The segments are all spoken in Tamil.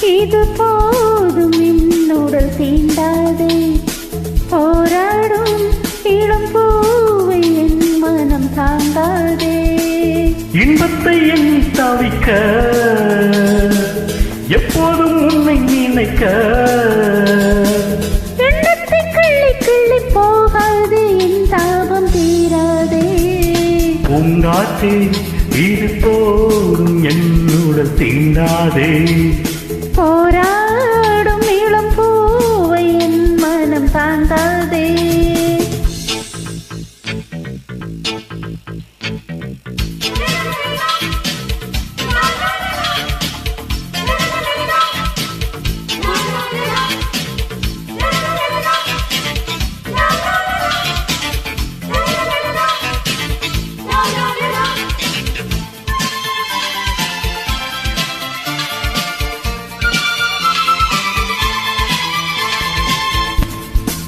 இது போதும் என்னுடல் தீண்டாதே. போராடும் இளம் பூவை என் மனம் தாங்காதே. இன்பத்தை எண்ணி தவிக்க எப்போதும் உன்னை நினைக்க. எண்ணத்தை கிள்ளி கிள்ளி போகாது என் தாபம் தீராதே. பூங்காற்றே இது போதும் என்னுடன் தீண்டாதே. போராடும் இளம் பூவை என் மனம் தாங்காதே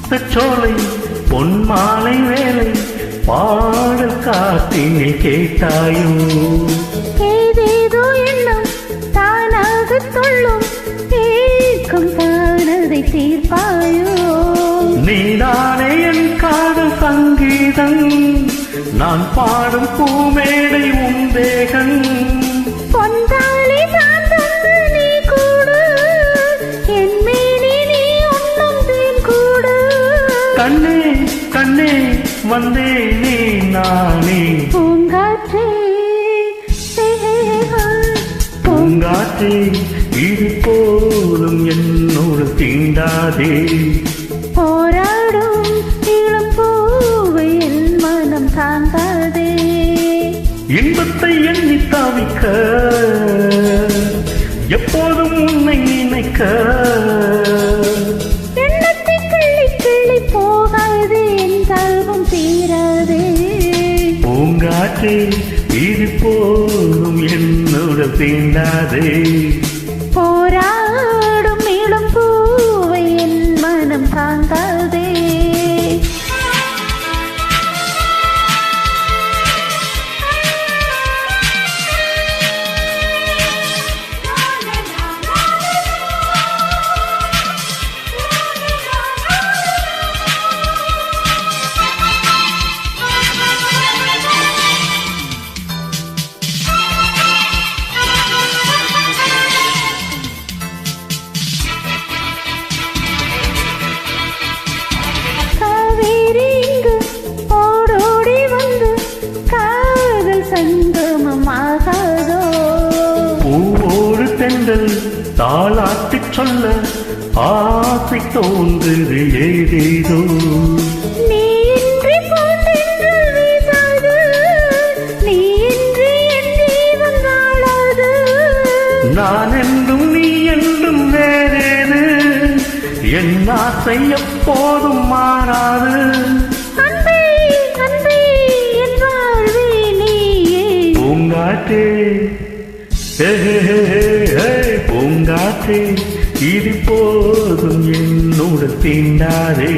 சோலை பொன் மாலை வேலை பாடல் காத்தினில் கேட்டாயோ ஏதேதோ எண்ணம் தானாக துள்ளும் ஏக்கம் தானதை தீர்ப்பாயோ? நீதானே என் காதல் சங்கீதம் நான் பாடும் பூமேடை கண்ணே வந்தேனே நானே. பூங்காற்றே. பூங்காற்றே இது போதும் என்னோடு தீண்டாதே. போராடும் இளம் பூவை என் மனம் தாங்காதே. இன்பத்தை எண்ணி தவிக்க எப்போதும் உன்னை நினைக்க. பூங்காற்றே இது போதும் என்னோட தீண்டாதே. போரா பூவோடு தென்றல் தாளாட்டிச் சொல்ல ஆசை தோன்றுது ஏதேதோ. நான் என்றும் நீ என்றும் வேறேது. என் ஆசை எப்போதும் மாறாது. பூங்காற்றே ஹே, ஹே, ஹே, பூங்காற்றே இது போதும் என்னோடு தீண்டாதே.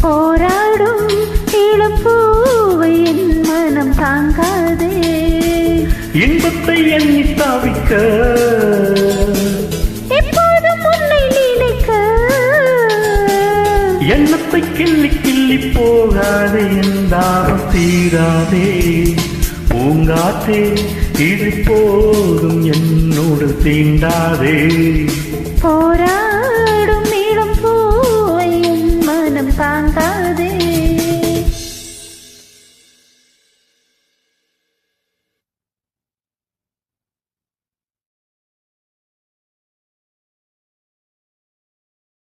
போராடும் இளம் பூவை என் மனம் தாங்காதே. இன்பத்தை எண்ணி தவிக்க. எண்ணத்தை கிள்ளி கிள்ளி போகாதே என்றாலும் தீராதே. பூங்காத்தே இது போதும் என்னோடு தீண்டாதே. போரா